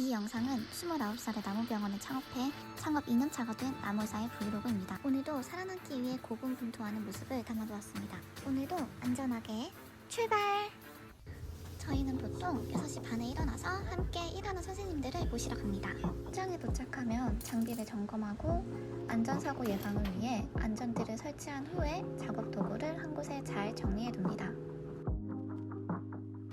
이 영상은 29살의 나무병원을 창업해 창업 2년차가 된 나무사의 브이로그입니다. 오늘도 살아남기 위해 고군분투하는 모습을 담아보았습니다. 오늘도 안전하게 출발! 저희는 보통 6시 반에 일어나서 함께 일하는 선생님들을 모시러 갑니다. 현장에 도착하면 장비를 점검하고 안전사고 예방을 위해 안전띠를 설치한 후에 작업 도구를 한 곳에 잘 정리해 둡니다.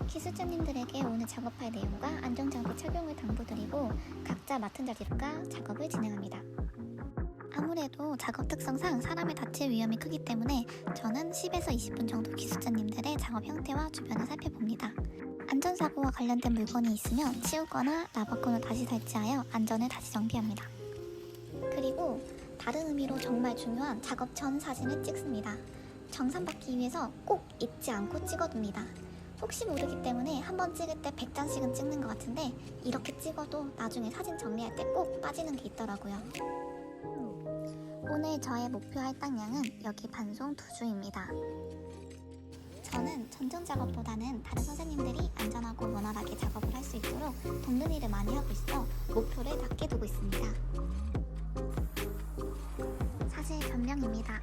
기술자님들에게 오늘 작업할 내용과 안전장비 착용을 당부드리고 각자 맡은 가 작업을 진행합니다. 아무래도 작업 특성상 사람이 다칠 위험이 크기 때문에 저는 10에서 20분 정도 기술자님들의 작업 형태와 주변을 살펴봅니다. 안전사고와 관련된 물건이 있으면 치우거나 라바콘을 다시 설치하여 안전을 다시 정비합니다. 그리고 다른 의미로 정말 중요한 작업 전 사진을 찍습니다. 정산 받기 위해서 꼭 잊지 않고 찍어둡니다. 혹시 모르기 때문에 한 번 찍을 때 100장씩은 찍는 것 같은데 이렇게 찍어도 나중에 사진 정리할 때 꼭 빠지는 게 있더라고요. 오늘 저의 목표 할당량은 여기 반송 두 주입니다. 저는 전전 작업보다는 다른 선생님들이 안전하고 원활하게 작업을 할 수 있도록 돕는 일을 많이 하고 있어 목표를 낮게 두고 있습니다. 사실 변명입니다.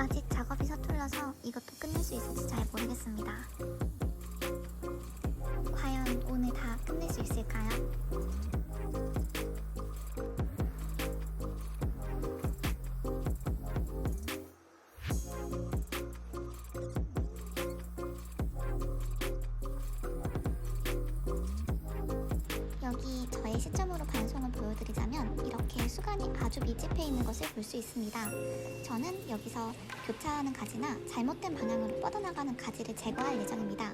아직 작업이 서툴러서 이것도 끝낼 수 있을지 잘 모르겠습니다. 과연 오늘 다 끝낼 수 있을까요? 여기 저의 시점으로 반송을 보여드리자면 이렇게 수간이 아주 밀집해 있는 것을 볼 수 있습니다. 저는 여기서 교차하는 가지나 잘못된 방향으로 뻗어나가는 가지를 제거할 예정입니다.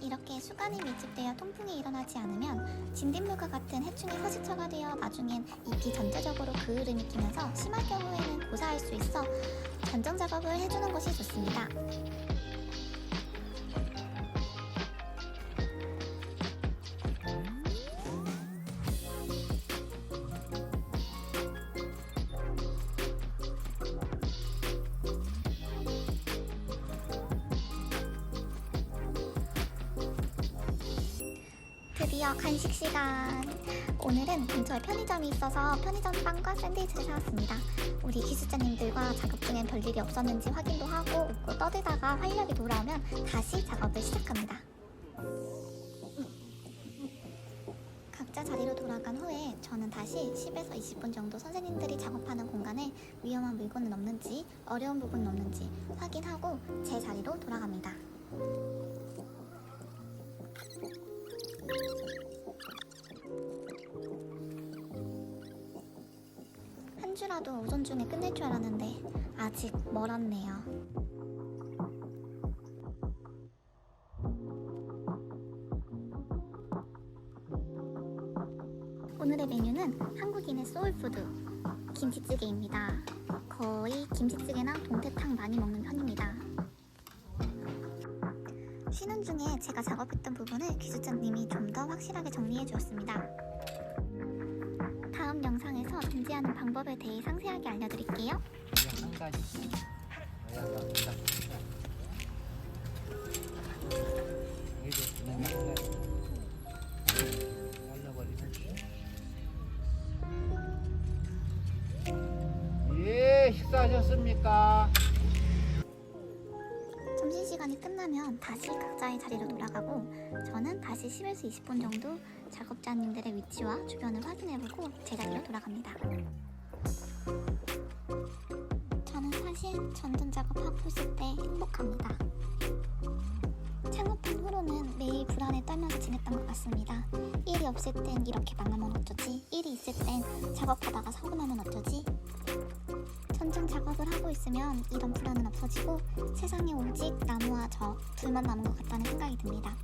이렇게 수간이 밀집되어 통풍이 일어나지 않으면 진딧물과 같은 해충이 허지처가 되어 나중엔 잎이 전체적으로 그을음이 끼면서 심할 경우에는 고사할 수 있어 전정 작업을 해주는 것이 좋습니다. 드디어 간식 시간. 오늘은 근처에 편의점이 있어서 편의점 빵과 샌드위치를 사왔습니다. 우리 기술자님들과 작업 중엔 별일이 없었는지 확인도 하고 웃고 떠들다가 활력이 돌아오면 다시 작업을 시작합니다. 각자 자리로 돌아간 후에 저는 다시 10에서 20분 정도 선생님들이 작업하는 공간에 위험한 물건은 없는지 어려운 부분은 없는지 확인하고 제 자리로 돌아갑니다. 한 주라도 오전 중에 끝낼 줄 알았는데 아직 멀었네요. 오늘의 메뉴는 한국인의 소울푸드 김치찌개입니다. 거의 김치찌개나 동태탕 많이 먹는 편입니다. 쉬는 중에 제가 작업했던 부분을 기술자님이 좀 더 확실하게 정리해 주었습니다. 다음 영상에서 정지하는 방법에 대해 상세하게 알려드릴게요. 한 가지 여기도 한 가지 시간이 끝나면 다시 각자의 자리로 돌아가고 저는 다시 10에서 20분 정도 작업자님들의 위치와 주변을 확인해보고 제 자리로 돌아갑니다. 저는 사실 전전 작업하고 있을 때 행복합니다. 창업한 후로는 매일 불안에 떨면서 지냈던 것 같습니다. 일이 없을 땐 이렇게 망하면 어쩌지? 일이 있을 땐 작업하다가 사고 나면 어쩌지? 전전 작업을 하고 있으면 이런 불안은 없어지고 세상에 오직 나무와 저 둘만 남은 것 같다는 생각이 듭니다.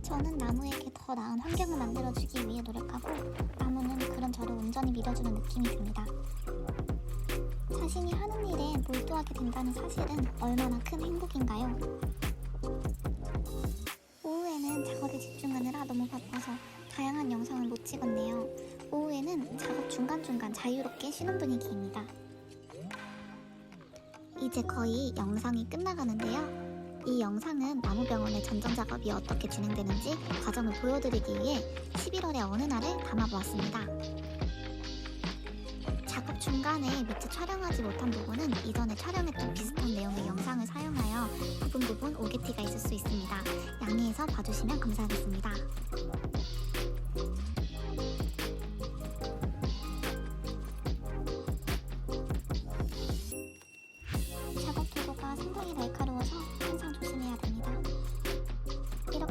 저는 나무에게 더 나은 환경을 만들어주기 위해 노력하고 나무는 그런 저를 온전히 믿어주는 느낌이 듭니다. 자신이 하는 일에 몰두하게 된다는 사실은 얼마나 큰 행복인가요? 오후에는 작업에 집중하느라 너무 바빠서 다양한 영상을 못 찍었네요. 오후에는 작업 중간중간 자유롭게 쉬는 분위기입니다. 이제 거의 영상이 끝나가는데요. 이 영상은 나무병원의 전정 작업이 어떻게 진행되는지 과정을 보여드리기 위해 11월의 어느 날에 담아보았습니다. 작업 중간에 미처 촬영하지 못한 부분은 이전에 촬영했던 비슷한 내용의 영상을 사용하여 부분 부분 오게티가 있을 수 있습니다. 양해해서 봐주시면 감사하겠습니다.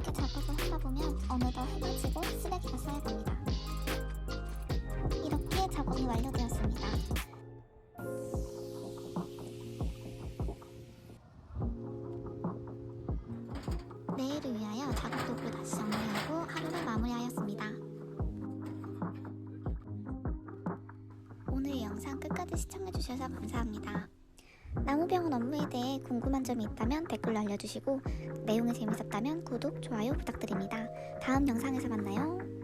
이렇게 작업을 하다 보면 어느덧 해가 지고 쓰레기가 쌓여갑니다. 이렇게 작업이 완료되었습니다. 내일을 위하여 작업 도구를 다시 정리하고 하루를 마무리하였습니다. 오늘 영상 끝까지 시청해주셔서 감사합니다. 나무병원 업무에 대해 궁금한 점이 있다면 댓글로 알려주시고 내용이 재밌었다면 구독, 좋아요 부탁드립니다. 다음 영상에서 만나요.